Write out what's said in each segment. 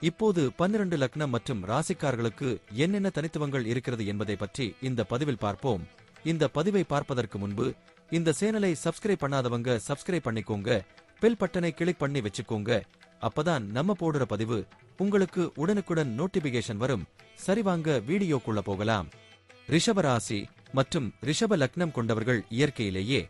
இப்போது பன்னிரண்டு லக்னம் மற்றும் ராசிக்காரர்களுக்கு என்னென்ன தனித்துவங்கள் இருக்கிறது என்பதை பற்றி இந்த பதிவில் பார்ப்போம். இந்த பதிவை பார்ப்பதற்கு முன்பு இந்த சேனலை சப்ஸ்கிரைப் பண்ணாதவங்க சப்ஸ்கிரைப் பண்ணிக்கோங்க பெல் பட்டனை கிளிக் பண்ணி வச்சுக்கோங்க. அப்பதான் நம்ம போடுற பதிவு உங்களுக்கு உடனுக்குடன் நோட்டிபிகேஷன் வரும். சரிவாங்க வீடியோக்குள்ள போகலாம். ரிஷப ராசி மற்றும் ரிஷப லக்னம் கொண்டவர்கள் இயற்கையிலேயே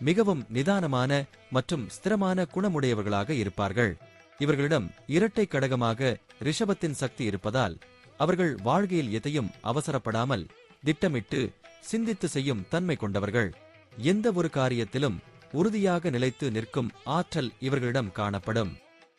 மிகவும் நிதானமான மற்றும் ஸ்திரமான குணமுடையவர்களாக இருப்பார்கள். இவர்களிடம் இரட்டை கடகமாக ரிஷபத்தின் சக்தி இருப்பதால் அவர்கள் வாழ்க்கையில் எதையும் அவசரப்படாமல் திட்டமிட்டு சிந்தித்து செய்யும் தன்மை கொண்டவர்கள். எந்த ஒரு காரியத்திலும் உறுதியாக நிலைத்து நிற்கும் ஆற்றல் இவர்களிடம் காணப்படும்.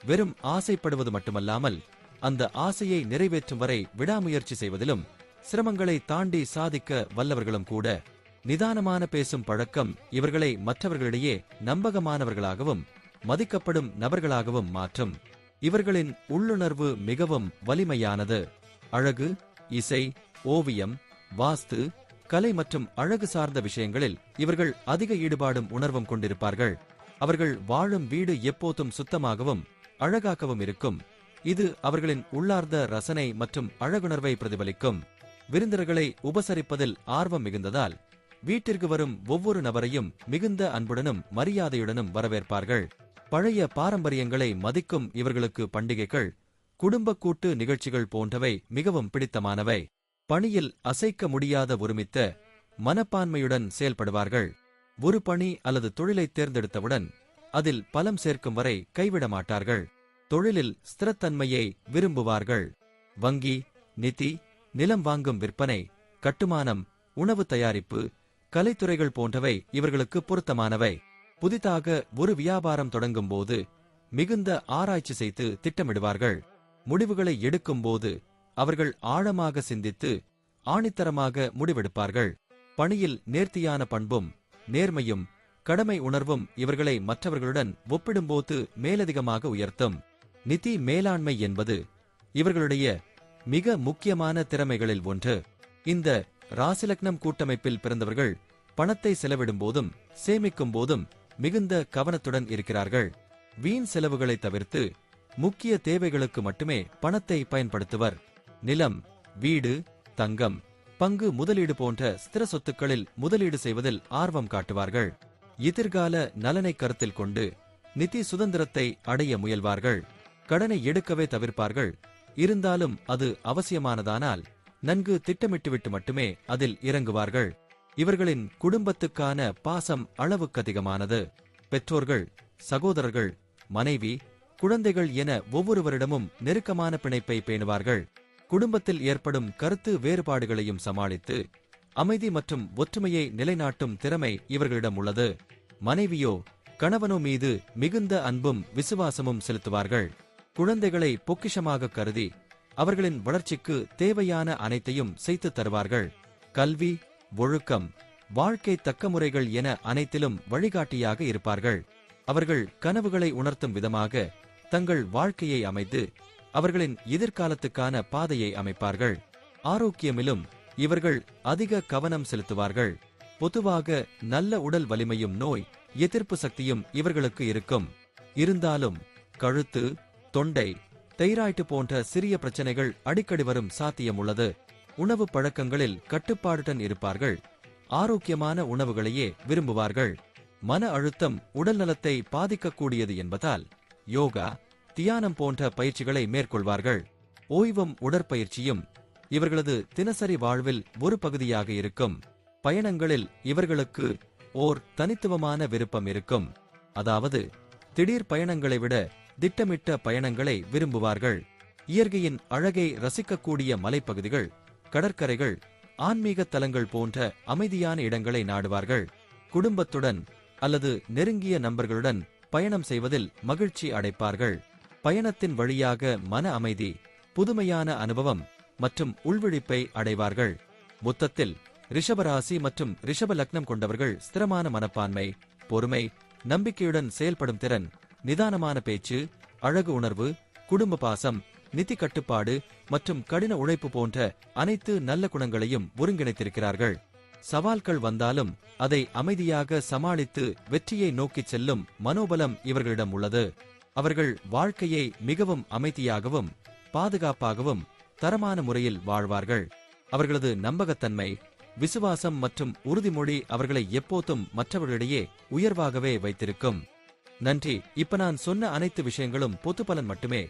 வெறும் ஆசைப்படுவது மட்டுமல்லாமல் அந்த ஆசையை நிறைவேற்றும் வரை விடாமுயற்சி செய்வதிலும் சிரமங்களை தாண்டி சாதிக்க வல்லவர்களும் கூட. நிதானமான பேசும் பழக்கம் இவர்களை மற்றவர்களிடையே நம்பகமானவர்களாகவும் மதிக்கப்படும் நபர்களாகவும் மாற்றும். இவர்களின் உள்ளுணர்வு மிகவும் வலிமையானது. அழகு இசை ஓவியம் வாஸ்து கலை மற்றும் அழகு சார்ந்த விஷயங்களில் இவர்கள் அதிக ஈடுபாடும் உணர்வும் கொண்டிருப்பார்கள். அவர்கள் வாழும் வீடு எப்போதும் சுத்தமாகவும் அழகாகவும் இருக்கும். இது அவர்களின் உள்ளார்ந்த ரசனை மற்றும் அழகுணர்வை பிரதிபலிக்கும். விருந்தர்களை உபசரிப்பதில் ஆர்வம் மிகுந்ததால் வீட்டிற்கு வரும் ஒவ்வொரு நபரையும் மிகுந்த அன்புடனும் மரியாதையுடனும் வரவேற்பார்கள். பழைய பாரம்பரியங்களை மதிக்கும் இவர்களுக்கு பண்டிகைகள் குடும்ப கூட்டு நிகழ்ச்சிகள் போன்றவை மிகவும் பிடித்தமானவை. பணியில் அசைக்க முடியாத ஒருமித்த மனப்பான்மையுடன் செயல்படுவார்கள். ஒரு பணி அல்லது தொழிலை தேர்ந்தெடுத்தவுடன் அதில் பலம் சேர்க்கும் வரை கைவிட மாட்டார்கள். தொழிலில் ஸ்திரத்தன்மையை விரும்புவார்கள். வங்கி நிதி நிலம் வாங்கும் விற்பனை கட்டுமானம் உணவு தயாரிப்பு கலைத்துறைகள் போன்றவை இவர்களுக்கு பொருத்தமானவை. புதிதாக ஒரு வியாபாரம் தொடங்கும் போது மிகுந்த ஆராய்ச்சி செய்து திட்டமிடுவார்கள். முடிவுகளை எடுக்கும் போது அவர்கள் ஆழமாக சிந்தித்து ஆணித்தரமாக முடிவெடுப்பார்கள். பணியில் நேர்த்தியான பண்பும் நேர்மையும் கடமை உணர்வும் இவர்களை மற்றவர்களுடன் ஒப்பிடும்போது மேலதிகமாக உயர்த்தும். நிதி மேலாண்மை என்பது இவர்களுடைய மிக முக்கியமான திறமைகளில் ஒன்று. இந்த ராசிலக்னம் கூட்டமைப்பில் பிறந்தவர்கள் பணத்தை செலவிடும் போதும் சேமிக்கும் போதும் மிகுந்த கவனத்துடன் இருக்கிறார்கள். வீண் செலவுகளை தவிர்த்து முக்கிய தேவைகளுக்கு மட்டுமே பணத்தை பயன்படுத்துவர். நிலம் வீடு தங்கம் பங்கு முதலீடு போன்ற ஸ்திர சொத்துக்களில் முதலீடு செய்வதில் ஆர்வம் காட்டுவார்கள். எதிர்கால நலனை கருத்தில் கொண்டு நிதி சுதந்திரத்தை அடைய முயல்வார்கள். கடனை எடுக்கவே தவிர்ப்பார்கள். இருந்தாலும் அது அவசியமானதானால் நன்கு திட்டமிட்டுவிட்டு மட்டுமே அதில் இறங்குவார்கள். இவர்களின் குடும்பத்துக்கான பாசம் அளவுக்கதிகமானது பெற்றோர்கள் சகோதரர்கள் மனைவி குழந்தைகள் என ஒவ்வொருவரிடமும் நெருக்கமான பிணைப்பை பேணுவார்கள். குடும்பத்தில் ஏற்படும் கருத்து வேறுபாடுகளையும் சமாளித்து அமைதி மற்றும் ஒற்றுமையை நிலைநாட்டும் திறமை இவர்களிடம் உள்ளது. மனைவியோ கணவனோ மீது மிகுந்த அன்பும் விசுவாசமும் செலுத்துவார்கள். குழந்தைகளை பொக்கிஷமாக கருதி அவர்களின் வளர்ச்சிக்கு தேவையான அனைத்தையும் செய்து தருவார்கள். கல்வி ஒழுக்கம் வாழ்க்கை தக்க முறைகள் என அனைத்திலும் வழிகாட்டியாக இருப்பார்கள். அவர்கள் கனவுகளை உணர்த்தும் விதமாக தங்கள் வாழ்க்கையை அமைத்து அவர்களின் எதிர்காலத்துக்கான பாதையை அமைப்பார்கள். ஆரோக்கியமிலும் இவர்கள் அதிக கவனம் செலுத்துவார்கள். பொதுவாக நல்ல உடல் வலிமையும் நோய் எதிர்ப்பு சக்தியும் இவர்களுக்கு இருக்கும். இருந்தாலும் கழுத்து தொண்டை தைராய்டு போன்ற சிறிய பிரச்சனைகள் அடிக்கடி வரும் சாத்தியம் உள்ளது. உணவு பழக்கங்களில் கட்டுப்பாடுடன் இருப்பார்கள். ஆரோக்கியமான உணவுகளையே விரும்புவார்கள். மன அழுத்தம் உடல் நலத்தை பாதிக்கக்கூடியது என்பதால் யோகா தியானம் போன்ற பயிற்சிகளை மேற்கொள்வார்கள். ஓய்வும் உடற்பயிற்சியும் இவர்களது தினசரி வாழ்வில் ஒரு பகுதியாக இருக்கும். பயணங்களில் இவர்களுக்கு ஓர் தனித்துவமான விருப்பம் இருக்கும். அதாவது திடீர் பயணங்களை விட திட்டமிட்ட பயணங்களை விரும்புவார்கள். இயற்கையின் அழகை ரசிக்கக்கூடிய மலைப்பகுதிகள் கடற்கரைகள் ஆன்மீக தலங்கள் போன்ற அமைதியான இடங்களை நாடுவார்கள். குடும்பத்துடன் அல்லது நெருங்கிய நண்பர்களுடன் பயணம் செய்வதில் மகிழ்ச்சி அடைப்பார்கள். பயணத்தின் வழியாக மன அமைதி புதுமையான அனுபவம் மற்றும் உள்விழிப்பை அடைவார்கள். மொத்தத்தில் ரிஷபராசி மற்றும் ரிஷப லக்னம் கொண்டவர்கள் ஸ்திரமான மனப்பான்மை பொறுமை நம்பிக்கையுடன் செயல்படும் திறன் நிதானமான பேச்சு அழகு உணர்வு குடும்ப பாசம் நிதி கட்டுப்பாடு மற்றும் கடின உழைப்பு போன்ற அனைத்து நல்ல குணங்களையும் ஒருங்கிணைத்திருக்கிறார்கள். சவால்கள் வந்தாலும் அதை அமைதியாக சமாளித்து வெற்றியை நோக்கிச் செல்லும் மனோபலம் இவர்களிடம் உள்ளது. அவர்கள் வாழ்க்கையை மிகவும் அமைதியாகவும் பாதுகாப்பாகவும் தரமான முறையில் வாழ்வார்கள். அவர்களது நம்பகத்தன்மை விசுவாசம் மற்றும் உறுதிமொழி அவர்களை எப்போதும் மற்றவர்களிடையே உயர்வாகவே வைத்திருக்கும். நன்றி. இப்ப நான் சொன்ன அனைத்து விஷயங்களும் பொது பலன் மட்டுமே.